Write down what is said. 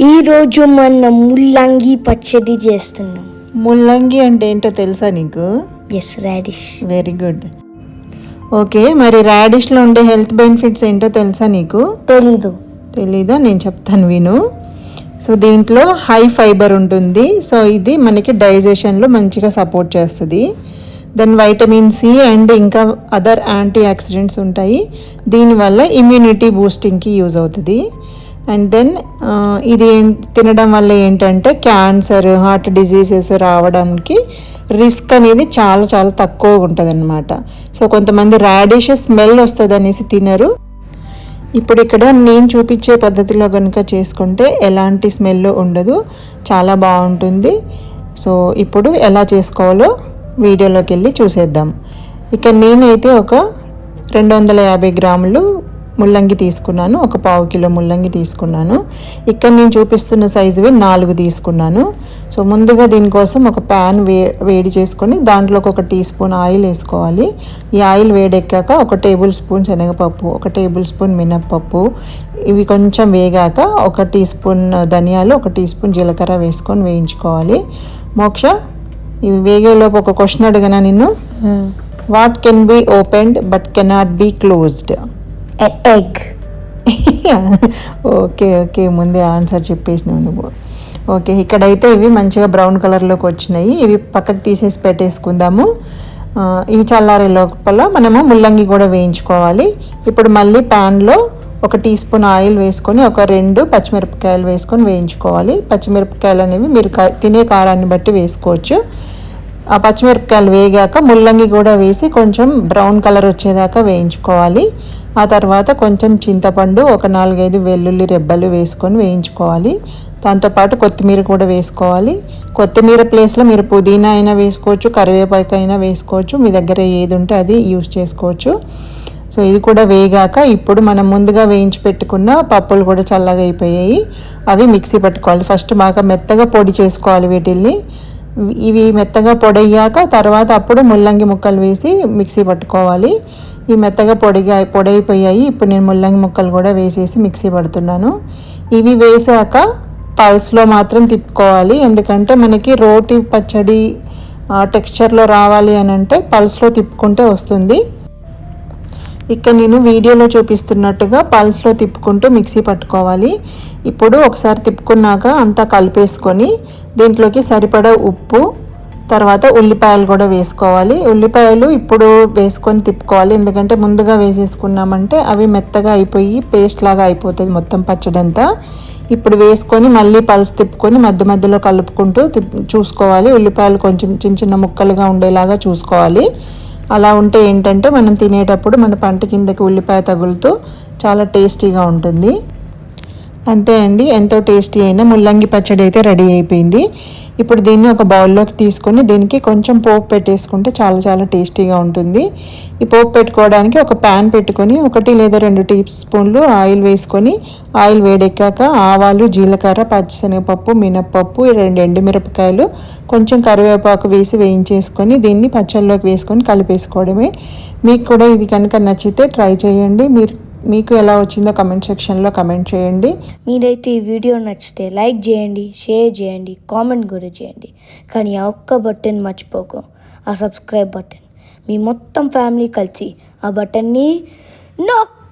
ఈరోజు మనం ముల్లంగి పచ్చడి చేస్తున్నాం. ముల్లంగి అంటే ఏంటో తెలుసా నీకు? Yes radish very good okay మరి రాడిష్లో ఉండే హెల్త్ బెనిఫిట్స్ ఏంటో తెలుసా నీకు? తెలీదు. తెలీదా? నేను చెప్తాను విను. సో దీంట్లో హై ఫైబర్ ఉంటుంది. సో ఇది మనకి డైజెషన్లో మంచిగా సపోర్ట్ చేస్తుంది. దెన్ వైటమిన్ సి అండ్ ఇంకా అదర్ యాంటీ ఆక్సిడెంట్స్ ఉంటాయి. దీనివల్ల ఇమ్యూనిటీ బూస్టింగ్కి యూజ్ అవుతుంది. అండ్ దెన్ uh, ఇది ఏం- తినడం వల్ల ఏంటంటే క్యాన్సర్ హార్ట్ డిజీజెస్ రావడానికి రిస్క్ అనేది చాలా చాలా తక్కువ ఉంటుంది అనమాట సో కొంతమంది రాడిష్ స్మెల్ వస్తుంది అనేసి తినరు. ఇప్పుడు ఇక్కడ నేను చూపించే పద్ధతిలో కనుక చేసుకుంటే ఎలాంటి స్మెల్ ఉండదు. చాలా బాగుంటుంది. సో ఇప్పుడు ఎలా చేసుకోవాలో వీడియోలోకి వెళ్ళి చూసేద్దాం. ఇక నేనైతే ఒక రెండు వందల యాభై గ్రాములు ముల్లంగి తీసుకున్నాను ఒక పావు కిలో ముల్లంగి తీసుకున్నాను. ఇక్కడ నేను చూపిస్తున్న సైజువి నాలుగు తీసుకున్నాను. సో ముందుగా దీనికోసం ఒక ప్యాన్ వే వేడి చేసుకొని దాంట్లోకి ఒక టీ స్పూన్ ఆయిల్ వేసుకోవాలి. ఈ ఆయిల్ వేడెక్కాక ఒక టేబుల్ స్పూన్ శనగపప్పు ఒక టేబుల్ స్పూన్ మినప్పప్పు. ఇవి కొంచెం వేగాక ఒక టీ స్పూన్ ధనియాలు ఒక టీ స్పూన్ జీలకర్ర వేసుకొని వేయించుకోవాలి. మోక్ష ఇవి వేగేలోపు ఒక క్వశ్చన్ అడగనా నిన్ను? What can be opened but cannot be closed egg okay okay ముందే ఆన్సర్ చెప్పేసినావు నువ్వు. ఓకే ఇక్కడైతే ఇవి మంచిగా బ్రౌన్ కలర్లోకి వచ్చినాయి. ఇవి పక్కకు తీసేసి పెట్టేసుకుందాము. ఇవి చల్లారే లోపల మనము ముల్లంగి కూడా వేయించుకోవాలి. ఇప్పుడు మళ్ళీ ప్యాన్లో ఒక టీ స్పూన్ ఆయిల్ వేసుకొని ఒక రెండు పచ్చిమిరపకాయలు వేసుకొని వేయించుకోవాలి. పచ్చిమిరపకాయలు అనేవి మీరు కా- తినే కారాన్ని బట్టి వేసుకోవచ్చు. ఆ పచ్చిమిరపకాయలు వేగాక ముల్లంగి కూడా వేసి కొంచెం బ్రౌన్ కలర్ వచ్చేదాకా వేయించుకోవాలి. ఆ తర్వాత కొంచెం చింతపండు ఒక నాలుగైదు వెల్లుల్లి రెబ్బలు వేసుకొని వేయించుకోవాలి. దాంతోపాటు కొత్తిమీర కూడా వేసుకోవాలి. కొత్తిమీర ప్లేస్లో మీరు పుదీనా అయినా వేసుకోవచ్చు కరివేపాకు అయినా వేసుకోవచ్చు మీ దగ్గర ఏది ఉంటే అది యూస్ చేసుకోవచ్చు. సో ఇది కూడా వేగాక ఇప్పుడు మనం ముందుగా వేయించి పెట్టుకున్న పప్పులు కూడా చల్లగా అయిపోయాయి. అవి మిక్సీ పట్టుకోవాలి. ఫస్ట్ బాగా మెత్తగా పొడి చేసుకోవాలి వీటిల్ని. ఇవి మెత్తగా పొడయ్యాక తర్వాత అప్పుడు ముల్లంగి ముక్కలు వేసి మిక్సీ పట్టుకోవాలి. ఇవి మెత్తగా పొడిగా పొడైపోయాయి. ఇప్పుడు నేను ముల్లంగి ముక్కలు కూడా వేసేసి మిక్సీ పడుతున్నాను. ఇవి వేసాక పల్స్లో మాత్రం తిప్పుకోవాలి. ఎందుకంటే మనకి రోటి పచ్చడి టెక్స్చర్లో రావాలి అని అంటే పల్స్లో తిప్పుకుంటే వస్తుంది. ఇక్కడ నేను వీడియోలో చూపిస్తున్నట్టుగా పల్స్లో తిప్పుకుంటూ మిక్సీ పట్టుకోవాలి. ఇప్పుడు ఒకసారి తిప్పుకున్నాక అంతా కలిపేసుకొని దీంట్లోకి సరిపడా ఉప్పు తర్వాత ఉల్లిపాయలు కూడా వేసుకోవాలి. ఉల్లిపాయలు ఇప్పుడు వేసుకొని తిప్పుకోవాలి. ఎందుకంటే ముందుగా వేసేసుకున్నామంటే అవి మెత్తగా అయిపోయి పేస్ట్ లాగా అయిపోతుంది మొత్తం పచ్చడంతా. ఇప్పుడు వేసుకొని మళ్ళీ పల్స్ తిప్పుకొని మధ్య మధ్యలో కలుపుకుంటూ తిప్ చూసుకోవాలి. ఉల్లిపాయలు కొంచెం చిన్న చిన్న ముక్కలుగా ఉండేలాగా చూసుకోవాలి. అలా ఉంటే ఏంటంటే మనం తినేటప్పుడు మన పంట కిందకి ఉల్లిపాయ తగులుతూ చాలా టేస్టీగా ఉంటుంది. అంతే అండి ఎంతో టేస్టీ అయిన ముల్లంగి పచ్చడి అయితే రెడీ అయిపోయింది. ఇప్పుడు దీన్ని ఒక బౌల్లోకి తీసుకొని దీనికి కొంచెం పోపు పెట్టేసుకుంటే చాలా చాలా టేస్టీగా ఉంటుంది. ఈ పోపు పెట్టుకోవడానికి ఒక ప్యాన్ పెట్టుకొని ఒకటి లేదా రెండు టీ స్పూన్లు ఆయిల్ వేసుకొని ఆయిల్ వేడెక్కాక ఆవాలు జీలకర్ర పచ్చిశనగపప్పు మినప్పప్పు రెండు ఎండుమిరపకాయలు కొంచెం కరివేపాకు వేసి వేయించేసుకొని దీన్ని పచ్చళ్ళలోకి వేసుకొని కలిపేసుకోవడమే. మీకు కూడా ఇది కనుక నచ్చితే ట్రై చేయండి. మీరు మీకు ఎలా వచ్చిందో కమెంట్ సెక్షన్లో కమెంట్ చేయండి. మీరైతే ఈ వీడియో నచ్చితే లైక్ చేయండి షేర్ చేయండి కామెంట్ కూడా చేయండి. కానీ ఆ ఒక్క బటన్ మర్చిపోకు ఆ సబ్స్క్రైబ్ బటన్. మీ మొత్తం ఫ్యామిలీ కలిసి ఆ బటన్ని నొక్కు